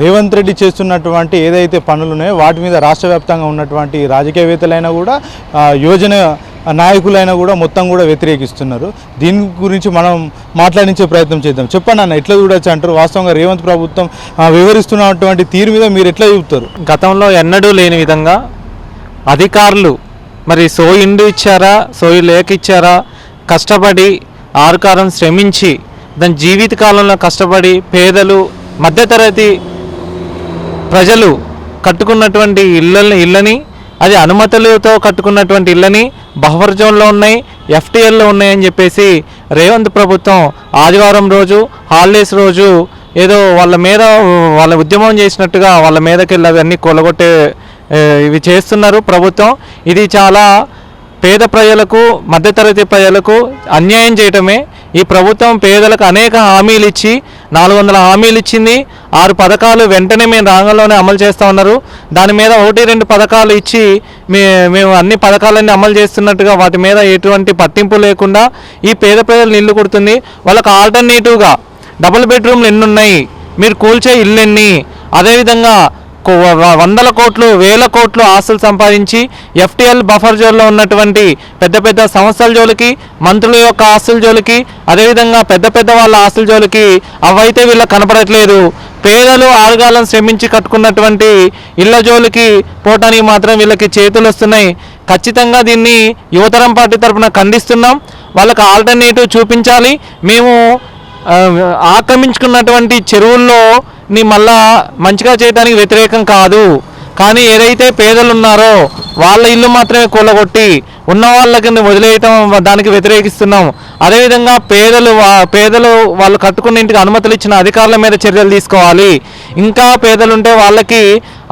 రేవంత్ రెడ్డి చేస్తున్నటువంటి ఏదైతే పనులు ఉన్నాయో వాటి మీద రాష్ట్ర వ్యాప్తంగా ఉన్నటువంటి రాజకీయవేత్తలైనా కూడా యోజన నాయకులైనా కూడా మొత్తం కూడా వ్యతిరేకిస్తున్నారు. దీని గురించి మనం మాట్లాడించే ప్రయత్నం చేద్దాం. చెప్పండి అన్న ఎట్లా చూడొచ్చు అంటారు? వాస్తవంగా రేవంత్ ప్రభుత్వం వివరిస్తున్నటువంటి తీరు మీద మీరు ఎట్లా చూపుతారు? గతంలో ఎన్నడూ లేని విధంగా అధికారులు మరి సోయిండు ఇచ్చారా సోయి లేక ఇచ్చారా కష్టపడి ఆరుకారం శ్రమించి దాని జీవిత కాలంలో కష్టపడి పేదలు మధ్యతరగతి ప్రజలు కట్టుకున్నటువంటి ఇళ్ళని ఇళ్ళని అది అనుమతులతో కట్టుకున్నటువంటి ఇళ్ళని బఫర్ జోన్లో ఉన్నాయి ఎఫ్టీఎల్లో ఉన్నాయని చెప్పేసి రేవంత్ ప్రభుత్వం ఆదివారం రోజు హాలిడేస్ రోజు ఏదో వాళ్ళ మీద వాళ్ళ ఉద్యమం చేసినట్టుగా వాళ్ళ మీదకి వెళ్ళి అవన్నీ కొలగొట్టే ఇవి చేస్తున్నారు ప్రభుత్వం. ఇది చాలా పేద ప్రజలకు మధ్యతరగతి ప్రజలకు అన్యాయం చేయటమే. ఈ ప్రభుత్వం పేదలకు అనేక హామీలు ఇచ్చి నాలుగు వందల హామీలు ఇచ్చింది. ఆరు పథకాలు వెంటనే మేము రంగంలోనే అమలు చేస్తూ ఉన్నారు. దాని మీద ఒకటి రెండు పథకాలు ఇచ్చి మే మేము అన్ని పథకాలన్నీ అమలు చేస్తున్నట్టుగా వాటి మీద ఎటువంటి పట్టింపు లేకుండా ఈ పేద ప్రజలు నిల్లు కుడుతుంది. వాళ్ళకు ఆల్టర్నేటివ్గా డబుల్ బెడ్రూమ్లు ఎన్ని ఉన్నాయి మీరు కూల్చే ఇల్లు ఎన్ని? అదేవిధంగా వందల కోట్లు వేల కోట్లు ఆస్తులు సంపాదించి ఎఫ్టీఎల్ బఫర్ జోన్లో ఉన్నటువంటి పెద్ద పెద్ద సంస్థల జోలికి మంత్రుల యొక్క ఆస్తుల జోలికి అదేవిధంగా పెద్ద పెద్ద వాళ్ళ ఆస్తుల జోలికి అవైతే వీళ్ళకి కనపడట్లేదు. పేదలు ఆరుగాలం శ్రమించి కట్టుకున్నటువంటి ఇళ్ళ జోలికి పోవటానికి మాత్రం వీళ్ళకి చేతులు వస్తున్నాయి. ఖచ్చితంగా దీన్ని యువతరం పార్టీ తరఫున ఖండిస్తున్నాం. వాళ్ళకి ఆల్టర్నేటివ్ చూపించాలి. మేము ఆక్రమించుకున్నటువంటి చెరువుల్లో ని మళ్ళా మంచిగా చేయడానికి వ్యతిరేకం కాదు. కానీ ఏదైతే పేదలు ఉన్నారో వాళ్ళ ఇల్లు మాత్రమే కూలగొట్టి ఉన్న వాళ్ళకి వదిలేయటం దానికి వ్యతిరేకిస్తున్నాం. అదేవిధంగా పేదలు పేదలు వాళ్ళు కట్టుకున్న ఇంటికి అనుమతులు ఇచ్చిన అధికారుల మీద చర్యలు తీసుకోవాలి. ఇంకా పేదలు ఉంటే వాళ్ళకి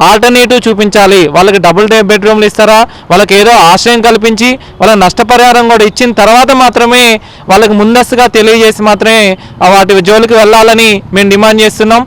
ఆల్టర్నేటివ్ చూపించాలి. వాళ్ళకి డబుల్ డే బెడ్రూమ్లు ఇస్తారా? వాళ్ళకి ఏదో ఆశ్రయం కల్పించి వాళ్ళ నష్టపరిహారం కూడా ఇచ్చిన తర్వాత మాత్రమే వాళ్ళకి ముందస్తుగా తెలియజేసి మాత్రమే వాటి జోలికి వెళ్ళాలని మేము డిమాండ్ చేస్తున్నాం.